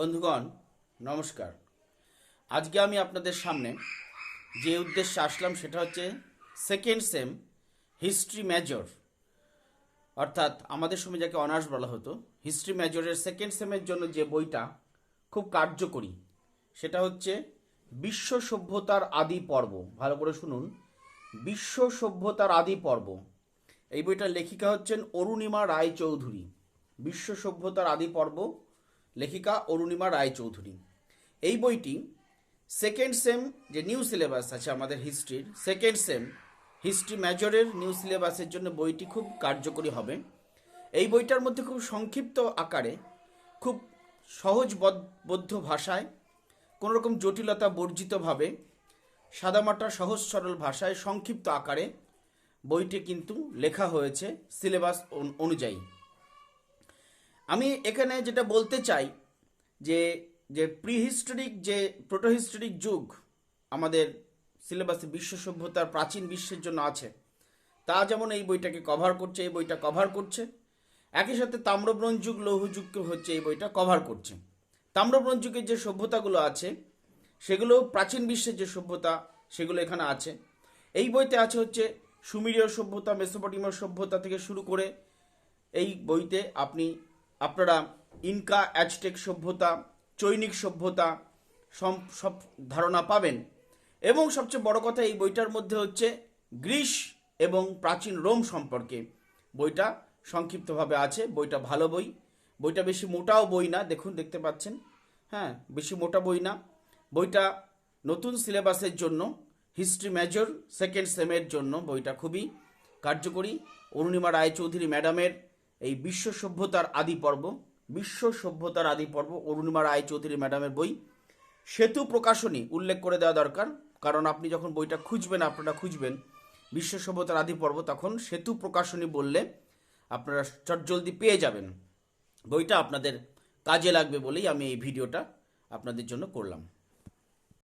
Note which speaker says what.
Speaker 1: বন্ধুগণ, নমস্কার। আজকে আমি আপনাদের সামনে যে উদ্দেশ্যে আসলাম সেটা হচ্ছে সেকেন্ড সেম হিস্ট্রি মেজর অর্থাৎ আমাদের সময় যাকে অনার্স বলা হতো হিস্ট্রি মেজরের সেকেন্ড সেমের জন্য যে বইটা খুব কার্যকরী, সেটা হচ্ছে বিশ্ব সভ্যতার আদি পর্ব। ভালো করে শুনুন। বিশ্ব সভ্যতার আদি পর্ব। এই বইটার লেখিকা হচ্ছেন অরুণিমা রায় চৌধুরী বিশ্ব সভ্যতার আদি পর্ব লেখিকা অরুণিমা রায় চৌধুরী এই বইটি সেকেন্ড সেম যে নিউ সিলেবাস আছে আমাদের হিস্ট্রির সেকেন্ড সেম হিস্ট্রি মেজরের নিউ সিলেবাসের জন্য বইটি খুব কার্যকরী হবে। এই বইটার মধ্যে খুব সংক্ষিপ্ত আকারে, খুব সহজ সহজবদ্ধ ভাষায়, কোনো রকম জটিলতা বর্জিতভাবে সাদামাটা সহজ সরল ভাষায় সংক্ষিপ্ত আকারে বইটি কিন্তু লেখা হয়েছে সিলেবাস অনু- অনুযায়ী। আমি এখানে যেটা বলতে চাই, যে যে প্রিহিস্টোরিক যে প্রোটোহিস্টোরিক যুগ আমাদের সিলেবাসে বিশ্ব সভ্যতার প্রাচীন বিশ্বের জন্য আছে, তা যেমন এই বইটাকে কভার করছে, এই বইটা কভার করছে, একই সাথে তাম্রব্রঞ্জ যুগ, লৌহ যুগকে হচ্ছে এই বইটা কভার করছে। তাম্রব্রঞ্জ যুগের যে সভ্যতাগুলো আছে, সেগুলো প্রাচীন বিশ্বের যে সভ্যতা, সেগুলো এখানে আছে। এই বইতে আছে হচ্ছে সুমিরীয় সভ্যতা মেসোপটেমীয় সভ্যতা থেকে শুরু করে, এই বইতে আপনি আপনারা ইনকা অ্যাজটেক সভ্যতা, চৈনিক সভ্যতা সব ধারণা পাবেন। এবং সবচেয়ে বড় কথা এই বইটার মধ্যে হচ্ছে গ্রিস এবং প্রাচীন রোম সম্পর্কে। বইটা সংক্ষিপ্তভাবে আছে, বইটা ভালো বই। বইটা বেশি মোটাও বই না, দেখুন, দেখতে পাচ্ছেন। হ্যাঁ বেশি মোটা বই না। বইটা নতুন সিলেবাসের জন্য, হিস্ট্রি মেজর, সেকেন্ড সেমের জন্য বইটা খুবই কার্যকরী। অরুণিমা রায়চৌধুরী ম্যাডামের এই বিশ্ব সভ্যতার আদি পর্ব, বিশ্ব সভ্যতার আদি পর্ব অরুণিমা রায়চৌধুরী ম্যাডামের বই। সেতু প্রকাশনী উল্লেখ করে দেওয়া দরকার, কারণ আপনি যখন বইটা খুঁজবেন, আপনারা খুঁজবেন বিশ্ব সভ্যতার আদি পর্ব, তখন সেতু প্রকাশনী বললে আপনারা চটজলদি পেয়ে যাবেন। বইটা আপনাদের কাজে লাগবে বলেই আমি এই ভিডিওটা আপনাদের জন্য করলাম।